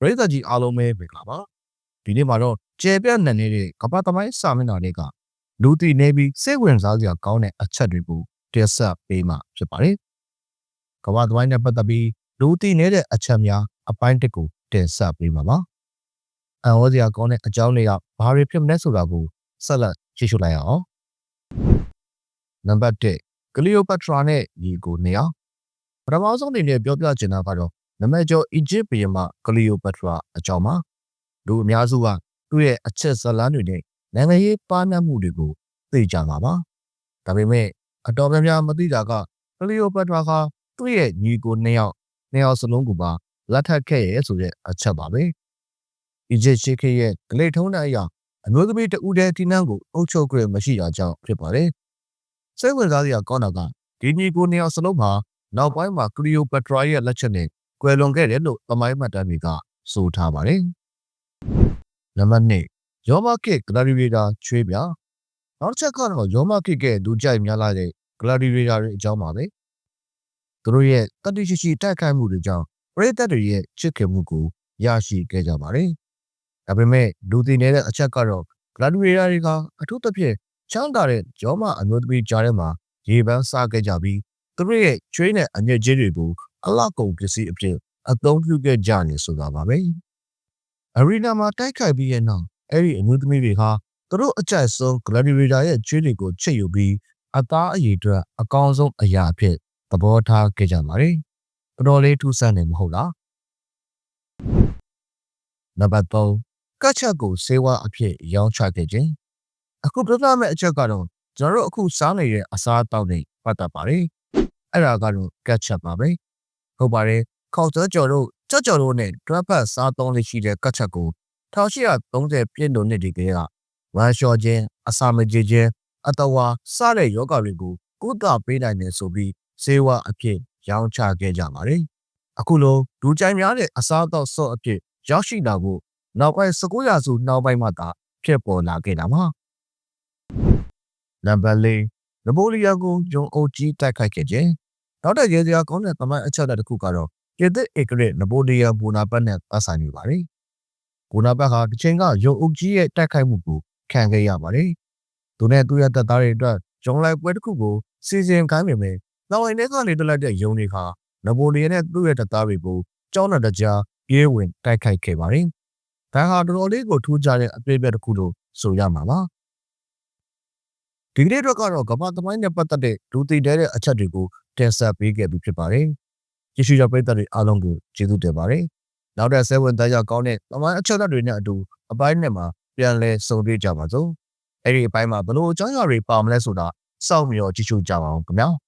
ပရိသတ်ကြီးအားလုံးပဲမင်္ဂလာပါဒီနေ့မှာတော့ကျေပြတ်နေနေတဲ့ကပ္ပသမိုင်းစာမျက်နှာတွေကလူတည်နေပြီးစိတ်ဝင်စားစရာကောင်းတဲ့အချက်တွေကိုတင်ဆက်ပေးမှာဖြစ်ပါတယ်ကပ္ပသမိုင်းနဲ့ပတ်သက်ပြီးလူတည်နေတဲ့အချက်များအပိုင်းတစ်ကိုတင်ဆက်ပေးမှာပါအံ့ဩစရာကောင်းတဲ့အကြောင်းတွေကဘာတွေဖြစ်မလဲဆိုတာကိုဆက်လက်ကြည့်ရှုလိုက်အောင်နံပါတ်1ကလီယိုပထရာနဲ့ညီကိုနေအောင်ပထမဆုံးအနေနဲ့ပြောပြချင်တာကတော့ နမကျော်အီဂျစ်ဘုရင်မကလီယိုပထရာအကြောင်းပါလူအများစုကသူ့ရဲ့အချက်ဇလန်းတွေနဲ့နိုင်ငံရေးပါနတ်မှုတွေကိုသိကြမှာပါဒါပေမဲ့အတော်များများမသိတာကကလီယိုပထရာကသူ့ရဲ့ညီကိုနှစ်ယောက်နှစ်ယောက်စလုံးကပါလက်ထပ်ခဲ့ရဲ့ဆိုတဲ့အချက်ပါပဲအီဂျစ်ရှိခေရဲ့ဂလိတ်ထုံးတဲ့အရာအမျိုးသမီးတဦးတည်းတီနန်းကိုအုပ်ချုပ်ကြရမရှိတာကြောင့်ဖြစ်ပါတယ်စိတ်ဝင်စားစရာကောင်းတာကဒီညီကိုနှစ်ယောက်စလုံးမှာနောက်ပိုင်းမှာကလီယိုပထရာရဲ့လက်ချက်နဲ့ ကွယ်လွန်ခဲ့တယ်လို့သမိုင်းမှတ်တမ်းတွေကဆိုထားပါတယ်။နံပါတ်2ယောမကစ်ဂလာဒီရေတာချွေးပြနောက်တစ်ချက်ကတော့ယောမကစ်ကလူကြိုက်များလာတဲ့ဂလာဒီရေတာတွေအကြောင်းပါပဲ။သူတို့ရဲ့တတိရှိရှိတိုက်ခိုက်မှုတွေကြောင့်ပရိသတ်တွေရဲ့ချစ်ခင်မှုကိုရရှိခဲ့ကြပါတယ်။ဒါပေမဲ့လူတည်နေတဲ့အချက်ကတော့ဂလာဒီရေတာတွေကအထူးသဖြင့်ချမ်းသာတဲ့ယောမအမျိုးသမီးကြားထဲမှာရေပန်းစားခဲ့ကြပြီးသူတို့ရဲ့ချွေးနဲ့အညစ်အကြေးတွေကို အလောက်ကုန်ပစ္စည်းအဖြစ်အသုံးပြုခဲ့ကြနေဆိုတာပါပဲ။အရီနာမှာတိုက်ခိုက်ပြီးရဲ့နောက်အဲ့ဒီအမျိုးသမီးတွေဟာသူတို့အကြိုက်ဆုံး gladiator ရဲ့ကျွေးတွေကိုချစ်ယူပြီးအသားအရည်အတွက်အကောင်းဆုံးအရာအဖြစ်သဘောထားခဲ့ကြပါတယ်။တော်တော်လေးထူးဆန်းနေမဟုတ်လား။နံပါတ်3ကတ်ချက်ကိုစေဝါအဖြစ်ရောင်းချခဲ့ခြင်းအခုပြောပြမယ့်အချက်ကတော့ကျွန်တော်တို့အခုစားနေတဲ့အစားအသောက်တွေပတ်သက်ပါတယ်။အဲ့ဒါကတော့ကတ်ချက်ပါပဲ။ ဟုတ်ပါတယ်ခေါက်ကျော်ကျော်တို့ကြော့ကျော်တို့နဲ့တွဲဖက်စားသုံးလေးရှိတဲ့ကတ်ချက်ကို1830ပြည့်လို့နှစ်ဒီကလေးကဝမ်လျှော်ခြင်းအစာမကြေခြင်းအတဝါစတဲ့ယောဂတွေကိုကုသပေးနိုင်တယ်ဆိုပြီးဇေဝအဖြစ်ရောင်းချခဲ့ကြပါတယ်။အခုလိုဒူကြိုင်များတဲ့အစားအသောက်ဆော့အဖြစ်ရောက်ရှိလာဖို့နောက်ပိုင်း19ရာစုနောက်ပိုင်းမှာသာဖြစ်ပေါ်လာခဲ့တာပါ။နံပါတ်၄နပိုလီယံကိုဂျွန်အိုဂျီတိုက်ခိုက်ခဲ့ခြင်း နောက်တဲ့ရေစရာကောင်းတဲ့သမိုင်းအချက်အလက်တစ်ခုကတော့ပြင်သစ်ဧကရာနပိုလီယံဘူနာပတ်နဲ့ပတ်ဆိုင်နေပါတယ်။ဘူနာပတ်ဟာတစ်ချိန်ကယုံအုပ်ကြီးရဲ့တိုက်ခိုက်မှုကိုခံခဲ့ရပါတယ်။သူနဲ့သူ့ရဲ့တပ်သားတွေအတွက်ဂျုံလိုက်ပွဲတစ်ခုကိုစီစဉ်ခိုင်းပေမဲ့နောက်ဝင်တဲ့ကနေတက်လိုက်တဲ့ယုံတွေဟာနပိုလီယံနဲ့သူ့ရဲ့တပ်သားတွေကိုကြောင်းတဲ့ကြားပြေးဝင်တိုက်ခိုက်ခဲ့ပါတယ်။ဒါဟာတော်တော်လေးကိုထူးခြားတဲ့အပြည့်အပြည့်တစ်ခုလို့ဆိုရမှာပါ။ဒီကနေ့တော့ကတော့ကမ္ဘာသမိုင်းနဲ့ပတ်သက်တဲ့လူသိတဲ့အချက်တွေကို တင်ဆက်ပေးခဲ့ပြီးဖြစ်ပါတယ်။ကြည့်ရှုကြပရိသတ်တွေအားလုံးကိုကျေးဇူးတင်ပါတယ်။နောက်တဲ့7တန်းရောက်ကောင်းတဲ့သမိုင်းအချက်အလက်တွေနဲ့အတူအပိုင်းနဲ့မှာပြန်လဲစုံတွေ့ကြပါစို့။အဲ့ဒီအပိုင်းမှာဘလို့အကြောင်းအရာတွေပါမလဲဆိုတာစောင့်မျှော်ကြည့်ရှုကြပါအောင်ခင်ဗျာ။